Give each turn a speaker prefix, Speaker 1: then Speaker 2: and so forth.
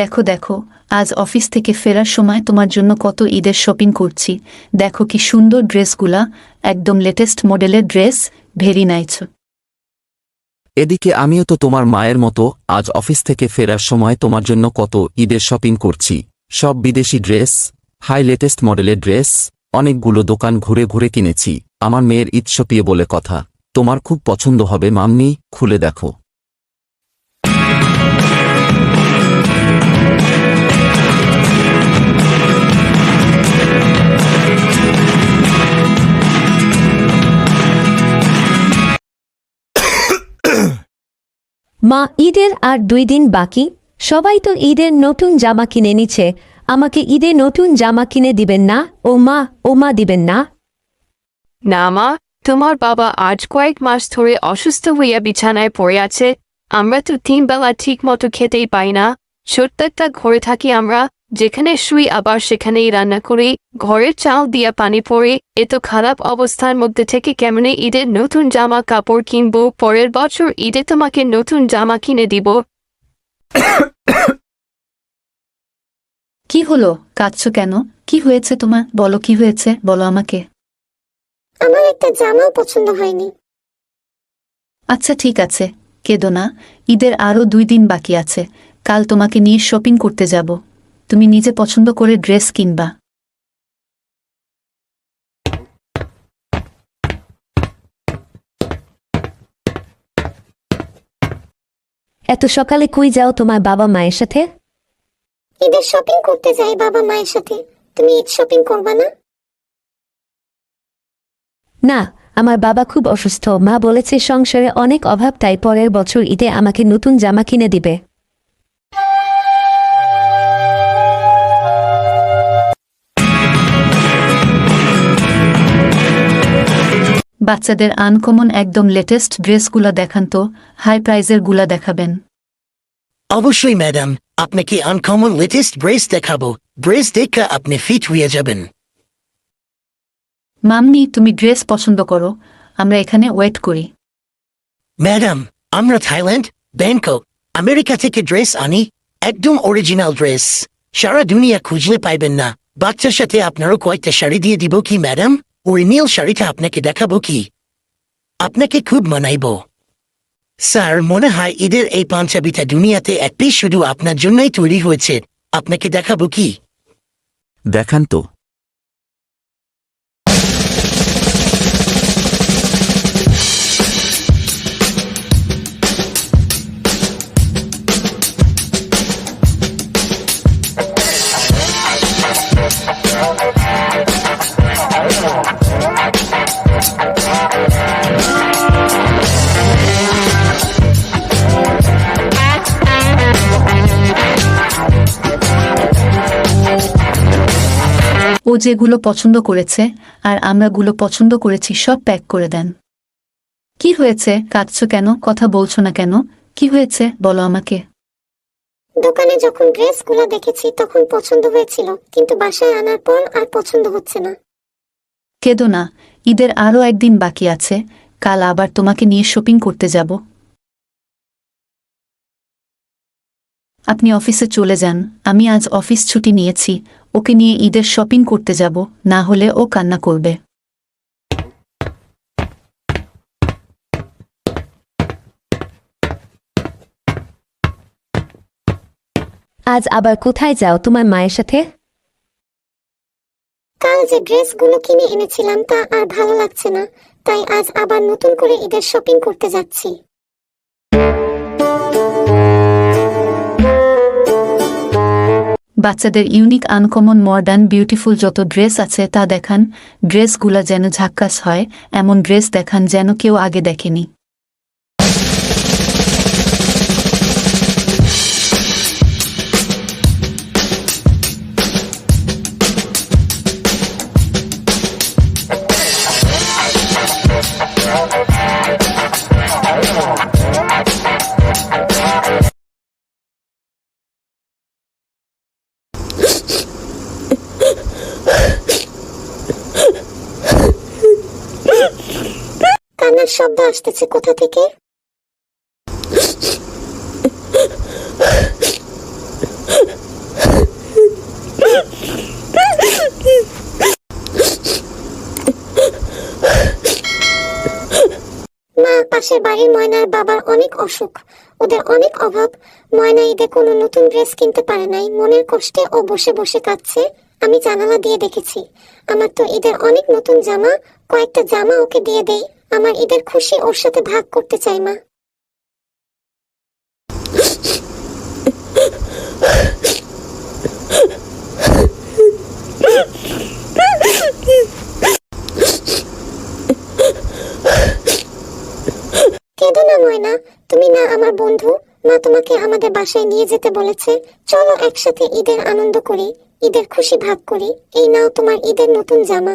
Speaker 1: দেখো দেখো, আজ অফিস থেকে ফেরার সময় তোমার জন্য কত ঈদের শপিং করছি। দেখো কি সুন্দর ড্রেসগুলা, একদম লেটেস্ট মডেলের ড্রেস, ভেরি নাইস।
Speaker 2: এদিকে আমিও তো তোমার মায়ের মতো, আজ অফিস থেকে ফেরার সময় তোমার জন্য কত ঈদের শপিং করছি। সব বিদেশি ড্রেস, হাই লেটেস্ট মডেলের ড্রেস, অনেকগুলো দোকান ঘুরে ঘুরে কিনেছি। আমার মেয়ের ঈদ বলে কথা, তোমার খুব পছন্দ হবে, মাম্মি, খুলে দেখো।
Speaker 3: মা ঈদের আর দুই দিন বাকি। সবাই তো ঈদের নতুন জামা কিনে নিচ্ছে। আমাকে ঈদে নতুন জামা কিনে দিবেন না? ও মা ও মা দিবেন না?
Speaker 4: না মা, তোমার বাবা আজ কয়েক মাস ধরে অসুস্থ হইয়া বিছানায় পড়ে আছে। আমরা তো তিন বেলা ঠিক মতো খেতেই পাই না। ছোট্ট একটা ঘরে থাকি আমরা যেখানে শুই আবার সেখানেই রান্না করি ঘরের চাল দিয়া পানি পড়ে এত খারাপ অবস্থার মধ্যে থেকে কেমনে ঈদের নতুন জামা কাপড় কিনবো পরের বছর ঈদে তোমাকে নতুন জামা কিনে দিব।
Speaker 1: কি হলো? কাঁদছো কেন? কি হয়েছে তোমার? বলো কি হয়েছে? বলো আমাকে।
Speaker 5: আমার একটা জামাও পছন্দ হয়নি।
Speaker 1: আচ্ছা ঠিক আছে। কেঁদো না ঈদের আরও দুই দিন বাকি আছে। কাল তোমাকে নিয়ে শপিং করতে যাব। তুমি নিজে পছন্দ করে ড্রেস কিনবা।
Speaker 3: এত সকালে কই যাও তোমার বাবা মায়ের সাথে?
Speaker 5: ঈদের শপিং করতে যাই বাবা মায়ের সাথে। তুমি ঈদ শপিং করবা না?
Speaker 3: না আমার বাবা খুব অসুস্থ। মা বলেছে সংসারে অনেক অভাব তাই পরের বছর ঈদে আমাকে নতুন জামা কিনে দিবে।
Speaker 1: বাচ্চাদের আনকমন একদম লেটেস্ট ড্রেসগুলা দেখান তো হাই প্রাইজেরগুলা দেখাবেন।
Speaker 6: অবশ্যই ম্যাডাম। আপনাকে আনকমন লেটেস্ট ব্রেস দেখাবো। ব্রেস দেখে আপনি ফিট হয়ে যাবেন।
Speaker 1: মাম্মি তুমি ড্রেস পছন্দ করো। আমরা এখানে ওয়েট করি।
Speaker 6: ম্যাডাম আমরা থাইল্যান্ড ব্যাংকক আমেরিকা থেকে ড্রেস আনি। একদম অরিজিনাল ড্রেস। সারা দুনিয়া খুঁজলে পাইবেন না। বাচ্চার সাথে আপনারও কয়েকটা শাড়ি দিয়ে দিব কি ম্যাডাম? ওই নীল শাড়িটা আপনাকে দেখাবো কি? আপনাকে খুব মানাইব। স্যার, মনে হয় ঈদের এই পাঞ্জাবিটা দুনিয়াতে একটি শুধু আপনার জন্যই তৈরি হয়েছে। আপনাকে দেখাবো কি?
Speaker 2: দেখান তো।
Speaker 1: ও যেগুলো পছন্দ করেছে আর আমরাগুলো পছন্দ করেছি সব প্যাক করে দেন। কি হয়েছে? কাঁদছো কেন? কথা বলছো না কেন? কি হয়েছে? বলো আমাকে।
Speaker 5: দোকানে যখন ড্রেসগুলো দেখেছি তখন পছন্দ হয়েছিল কিন্তু বাসায় আনার পর আর পছন্দ হচ্ছে না।
Speaker 1: কেদো না ঈদের আরও একদিন বাকি আছে কাল আবার তোমাকে নিয়ে শপিং করতে যাব। আপনি অফিসে চলে যান আমি আজ অফিস ছুটি নিয়েছি ওকে নিয়ে ঈদের শপিং করতে যাব না হলে ও কান্না করবে।
Speaker 3: আজ আবার কোথায় যাও তোমার মায়ের সাথে?
Speaker 5: কাল যে ড্রেসগুলো কিনে এনেছিলাম তা আর ভালো লাগছে না তাই আজ আবার নতুন করে ঈদের শপিং করতে যাচ্ছি।
Speaker 1: বাচ্চাদের ইউনিক, আনকমন, মডার্ন, বিউটিফুল যত ড্রেস আছে তা দেখান। ড্রেসগুলা যেন ঝাক্কাস হয়, এমন ড্রেস দেখান যেন কেউ আগে দেখেনি।
Speaker 5: কান্নার শব্দ আসতেছে কোথা থেকে? মা, পাশের বাড়ির ময়নার বাবার অনেক অসুখ। ওদের অনেক অভাব। ময়না ঈদে কোনো নতুন ড্রেস কিনতে পারে নাই। মনের কষ্টে ও বসে বসে কাঁদছে। আমি জানালা দিয়ে দেখেছি। আমার তো ঈদের অনেক নতুন জামা। কয়েকটা জামা ওকে দিয়ে দেয় আমার ঈদের খুশি ওর সাথে ভাগ করতে চাই, মা। কেঁদো না, ময়না। তুমি না আমার বন্ধু, মা তোমাকে আমাদের বাসায় নিয়ে যেতে বলেছে। চলো একসাথে ঈদের আনন্দ করি, ঈদের খুশি ভাগ করি। এই নাও তোমার ঈদের নতুন জামা।